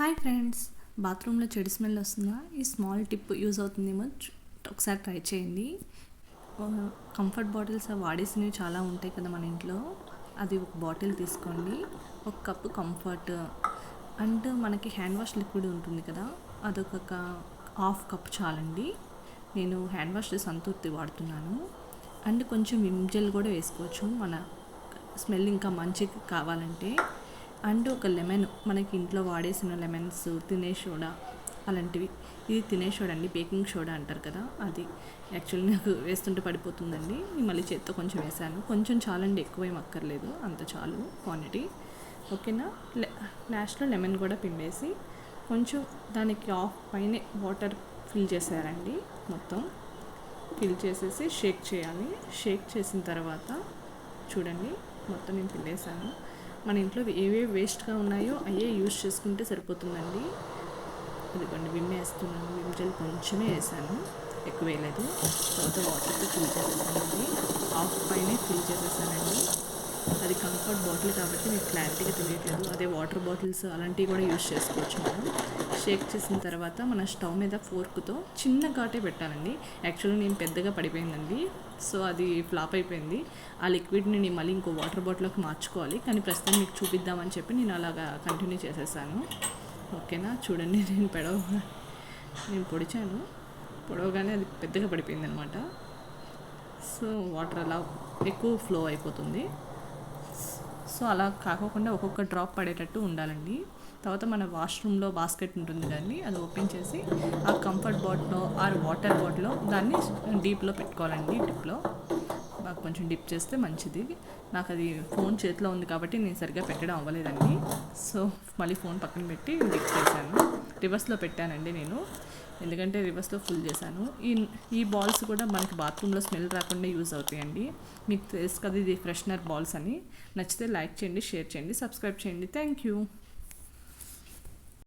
Hi friends బాత్రూంలో చెడు smell వస్తుందా? ఈ స్మాల్ టిప్ యూజ్ అవుతుందేమో ఒకసారి ట్రై చేయండి. కంఫర్ట్ బాటిల్స్ వాడేసినవి చాలా ఉంటాయి కదా మన ఇంట్లో. అది ఒక బాటిల్ తీసుకోండి. ఒక కప్పు కంఫర్ట్. అండ్ మనకి హ్యాండ్ వాష్ లిక్విడ్ ఉంటుంది కదా అదొక హాఫ్ కప్ చాలండి. నేను హ్యాండ్ వాష్ సంతూర్తి వాడుతున్నాను. అండ్ కొంచెం విమ్ జెల్ కూడా వేసుకోవచ్చు. మన స్మెల్ ఇంకా మంచిగా కావాలంటే అండ్ ఒక లెమన్ మనకి ఇంట్లో వాడేసిన లెమన్స్ తినే సోడా అలాంటివి. ఇది తినే సోడా అండి బేకింగ్ సోడా అంటారు కదా అది. యాక్చువల్లీ నాకు వేస్తుంటే పడిపోతుందండి. నేను మళ్ళీ చేత్తో కొంచెం వేసాను. కొంచెం చాలండి ఎక్కువేం అక్కర్లేదు. అంత చాలు క్వాంటిటీ. ఓకేనా? లె లాస్ట్లో లెమన్ కూడా పిండేసి కొంచెం దానికి ఆఫ్ పైనే వాటర్ ఫిల్ చేసారండి మొత్తం. ఫిల్ చేసేసి షేక్ చేయాలి. షేక్ చేసిన తర్వాత చూడండి మొత్తం నేను పిండేసాను మన ఇంట్లో ఏవే వేస్ట్గా ఉన్నాయో అవే యూజ్ చేసుకుంటే సరిపోతుందండి. ఇదిగోండి విమ్ వేస్తున్నాను. విమ్ జెల్ కొంచెమే వేసాను. ఎక్కువ వేయలేదు. తర్వాత వాటర్తో ఫిల్ చేసేసానండి. ఆఫ్ పైనే ఫిల్ చేసేసానండి. అది కంఫర్ట్ బాటిల్ కాబట్టి మీకు క్లారిటీగా తెలియట్లేదు అదే వాటర్ బాటిల్స్ అలాంటివి కూడా యూజ్ చేసుకోవచ్చు మనం. షేక్ చేసిన తర్వాత మన స్టవ్ మీద ఫోర్క్తో చిన్న ఘాటే పెట్టాలండి. యాక్చువల్లీ నేను పెద్దగా పడిపోయిందండి. సో అది ఫ్లాప్ అయిపోయింది. ఆ లిక్విడ్ని నేను మళ్ళీ ఇంకో వాటర్ బాటిల్లోకి మార్చుకోవాలి. కానీ ప్రస్తుతం మీకు చూపిద్దామని చెప్పి నేను అలాగా కంటిన్యూ చేసేసాను. ఓకేనా చూడండి నేను పెడవ నేను పొడిచాను. పొడవగానే అది పెద్దగా పడిపోయింది అనమాట సో వాటర్ అలా ఎక్కువ ఫ్లో అయిపోతుంది. సో అలా కాకోకుండా ఒక్కొక్క డ్రాప్ పడేటట్టు ఉండాలండి. తర్వాత మన వాష్రూమ్లో బాస్కెట్ ఉంటుంది దాన్ని అది ఓపెన్ చేసి ఆ కంఫర్ట్ బాట్లో ఆ వాటర్ బాటిల్లో దాన్ని డీప్లో పెట్టుకోవాలండి డిప్లో. నాకు కొంచెం డిప్ చేస్తే మంచిది. నాకు అది ఫోన్ చేతిలో ఉంది కాబట్టి నేను సరిగ్గా పెట్టడం అవ్వలేదండి. సో మళ్ళీ ఫోన్ పక్కన పెట్టి డిప్ చేశాను. రివర్స్లో పెట్టానండి నేను. ఎందుకంటే రివర్స్లో ఫుల్ చేశాను. ఈ ఈ బాల్స్ కూడా మనకి బాత్రూంలో స్మెల్ రాకుండా యూజ్ అవుతాయండి. మీకు తెలుసు కదా ఇది ఫ్రెషనర్ బాల్స్ అని. నచ్చితే లైక్ చేయండి షేర్ చేయండి సబ్స్క్రైబ్ చేయండి. Thank you.